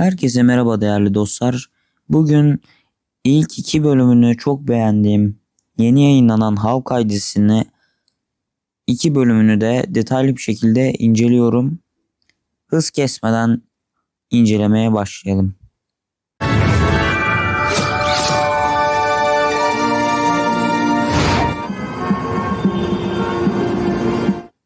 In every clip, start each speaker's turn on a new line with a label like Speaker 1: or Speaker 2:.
Speaker 1: Herkese merhaba değerli dostlar. Bugün ilk iki bölümünü çok beğendiğim yeni yayınlanan Hawkeye dizisini iki bölümünü de detaylı bir şekilde inceliyorum. Hız kesmeden incelemeye başlayalım.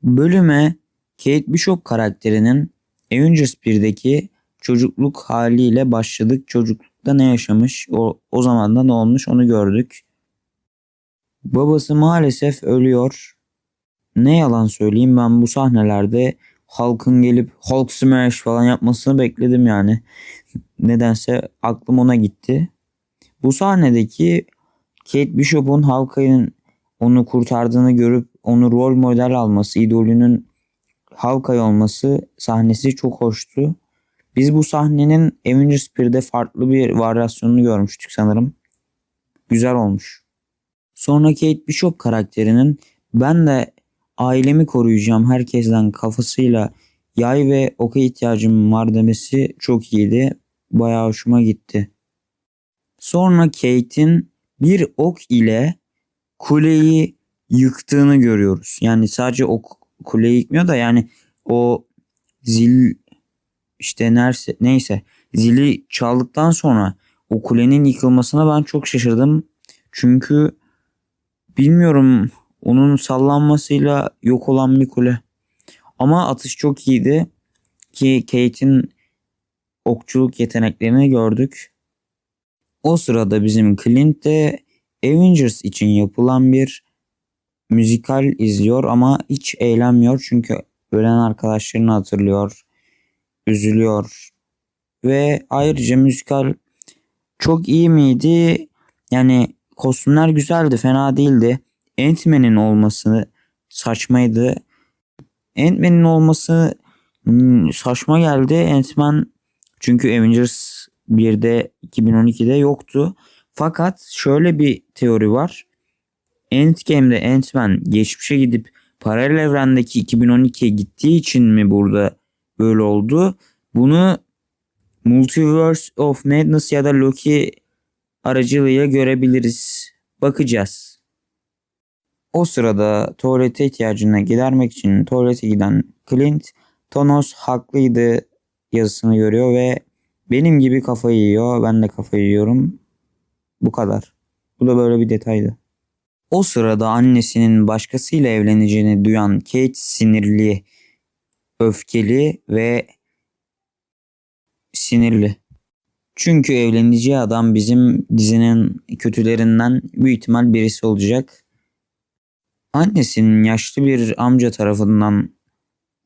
Speaker 1: Bölüme Kate Bishop karakterinin Avengers 1'deki çocukluk haliyle başladık. Çocuklukta ne yaşamış, o, o zamanda ne olmuş onu gördük. Babası maalesef ölüyor. Ne yalan söyleyeyim ben bu sahnelerde halkın gelip Hulk smash falan yapmasını bekledim yani. Nedense aklım ona gitti. Bu sahnedeki Kate Bishop'un Hawkeye'nin onu kurtardığını görüp onu rol model alması, idolünün Hawkeye olması sahnesi çok hoştu. Biz bu sahnenin Avengers 1'de farklı bir varyasyonunu görmüştük sanırım. Güzel olmuş. Sonra Kate Bishop karakterinin ben de ailemi koruyacağım herkesten kafasıyla yay ve oka ihtiyacım var demesi çok iyiydi. Bayağı hoşuma gitti. Sonra Kate'in bir ok ile kuleyi yıktığını görüyoruz. Yani sadece ok kuleyi yıkmıyor da yani o zil işte neyse, neyse zili çaldıktan sonra o kulenin yıkılmasına ben çok şaşırdım. Çünkü bilmiyorum onun sallanmasıyla yok olan bir kule. Ama atış çok iyiydi ki Kate'in okçuluk yeteneklerini gördük. O sırada bizim Clint de Avengers için yapılan bir müzikal izliyor ama hiç eğlenmiyor çünkü ölen arkadaşlarını hatırlıyor üzülüyor. Ve ayrıca müzikal çok iyi miydi? Yani kostümler güzeldi, fena değildi. Ant-Man'in olması saçmaydı. Ant-Man'in olması hmm, saçma geldi. Ant-Man çünkü Avengers 1'de 2012'de yoktu. Fakat şöyle bir teori var. Endgame'de Ant-Man geçmişe gidip paralel evrendeki 2012'ye gittiği için mi burada böyle oldu. Bunu Multiverse of Madness ya da Loki aracılığıyla görebiliriz. Bakacağız. O sırada tuvalete ihtiyacını gidermek için tuvalete giden Clint Thanos haklıydı yazısını görüyor ve benim gibi kafayı yiyor. Ben de kafayı yiyorum. Bu kadar. Bu da böyle bir detaydı. O sırada annesinin başkasıyla evleneceğini duyan Kate sinirli öfkeli ve sinirli. Çünkü evleneceği adam bizim dizinin kötülerinden büyük ihtimal birisi olacak. Annesinin yaşlı bir amca tarafından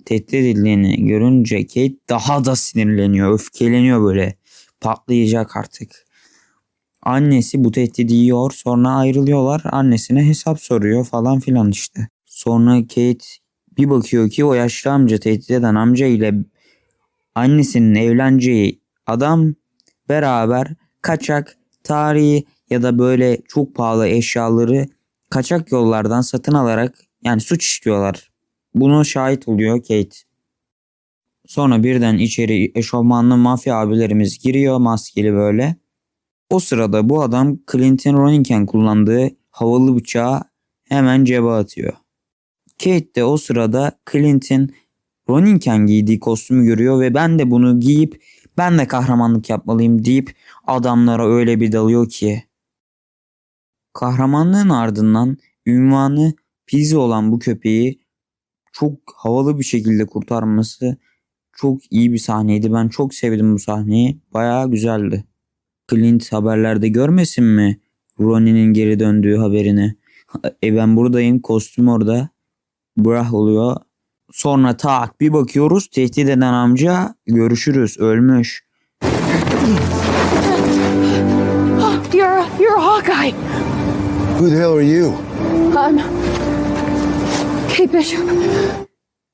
Speaker 1: tehdit edildiğini görünce Kate daha da sinirleniyor, öfkeleniyor böyle. Patlayacak artık. Annesi bu tehdidi yiyor sonra ayrılıyorlar. Annesine hesap soruyor falan filan işte. Sonra Kate bir bakıyor ki o yaşlı amca tehdit eden amca ile annesinin evleneceği adam beraber kaçak tarihi ya da böyle çok pahalı eşyaları kaçak yollardan satın alarak yani suç işliyorlar. Bunu şahit oluyor Kate. Sonra birden içeri eşofmanlı mafya abilerimiz giriyor maskeli böyle. O sırada bu adam Clinton Roninken kullandığı havalı bıçağı hemen cebe atıyor. Kate de o sırada Clint'in Roninken giydiği kostümü görüyor ve ben de bunu giyip ben de kahramanlık yapmalıyım deyip adamlara öyle bir dalıyor ki. Kahramanlığın ardından ünvanı Pizzi olan bu köpeği çok havalı bir şekilde kurtarması çok iyi bir sahneydi. Ben çok sevdim bu sahneyi. Bayağı güzeldi. Clint haberlerde görmesin mi Ronnie'nin geri döndüğü haberini? E ben buradayım kostüm orada brah oluyor. Sonra tak bir bakıyoruz tehdit eden amca görüşürüz ölmüş.
Speaker 2: You're a, you're a Hawkeye.
Speaker 3: Who the hell are you?
Speaker 2: I'm Kate Bishop.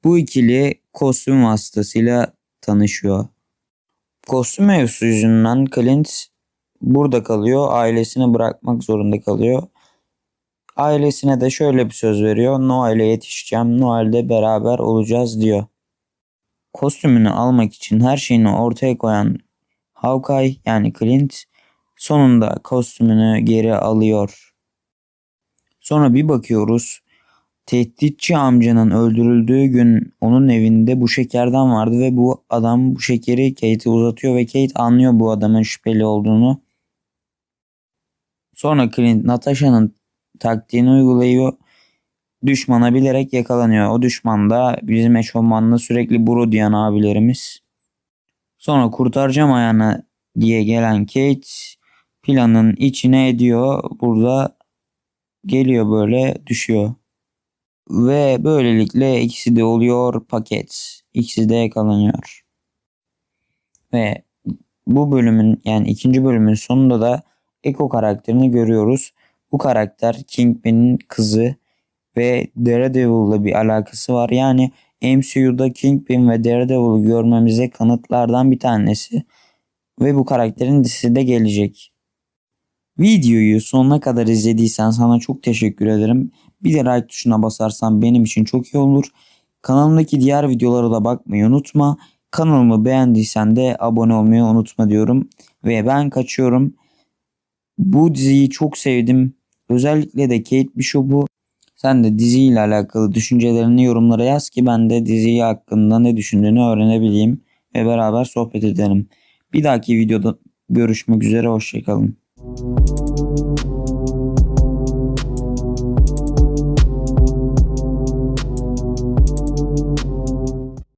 Speaker 1: Bu ikili kostüm vasıtasıyla tanışıyor. Kostüm mevzusu yüzünden Clint burada kalıyor. Ailesini bırakmak zorunda kalıyor. Ailesine de şöyle bir söz veriyor. Noel'e yetişeceğim. Noel'de beraber olacağız diyor. Kostümünü almak için her şeyini ortaya koyan Hawkeye yani Clint sonunda kostümünü geri alıyor. Sonra bir bakıyoruz. Tehditçi amcanın öldürüldüğü gün onun evinde bu şekerden vardı ve bu adam bu şekeri Kate'e uzatıyor ve Kate anlıyor bu adamın şüpheli olduğunu. Sonra Clint Natasha'nın taktiğini uyguluyor. Düşmana bilerek yakalanıyor. O düşman da bizim eşofmanla sürekli bro diyen abilerimiz. Sonra kurtaracağım ayağını diye gelen Kate planın içine ediyor. Burada geliyor böyle düşüyor. Ve böylelikle ikisi de oluyor paket. İkisi de yakalanıyor. Ve bu bölümün yani ikinci bölümün sonunda da Echo karakterini görüyoruz. Bu karakter Kingpin'in kızı ve Daredevil'la bir alakası var. Yani MCU'da Kingpin ve Daredevil'ı görmemize kanıtlardan bir tanesi. Ve bu karakterin dizisi de gelecek. Videoyu sonuna kadar izlediysen sana çok teşekkür ederim. Bir de like tuşuna basarsan benim için çok iyi olur. Kanalımdaki diğer videolara da bakmayı unutma. Kanalımı beğendiysen de abone olmayı unutma diyorum. Ve ben kaçıyorum. Bu diziyi çok sevdim. Özellikle de Kate Bishop'u. Sen de diziyle alakalı düşüncelerini yorumlara yaz ki ben de diziyi hakkında ne düşündüğünü öğrenebileyim ve beraber sohbet edelim. Bir dahaki videoda görüşmek üzere hoşçakalın.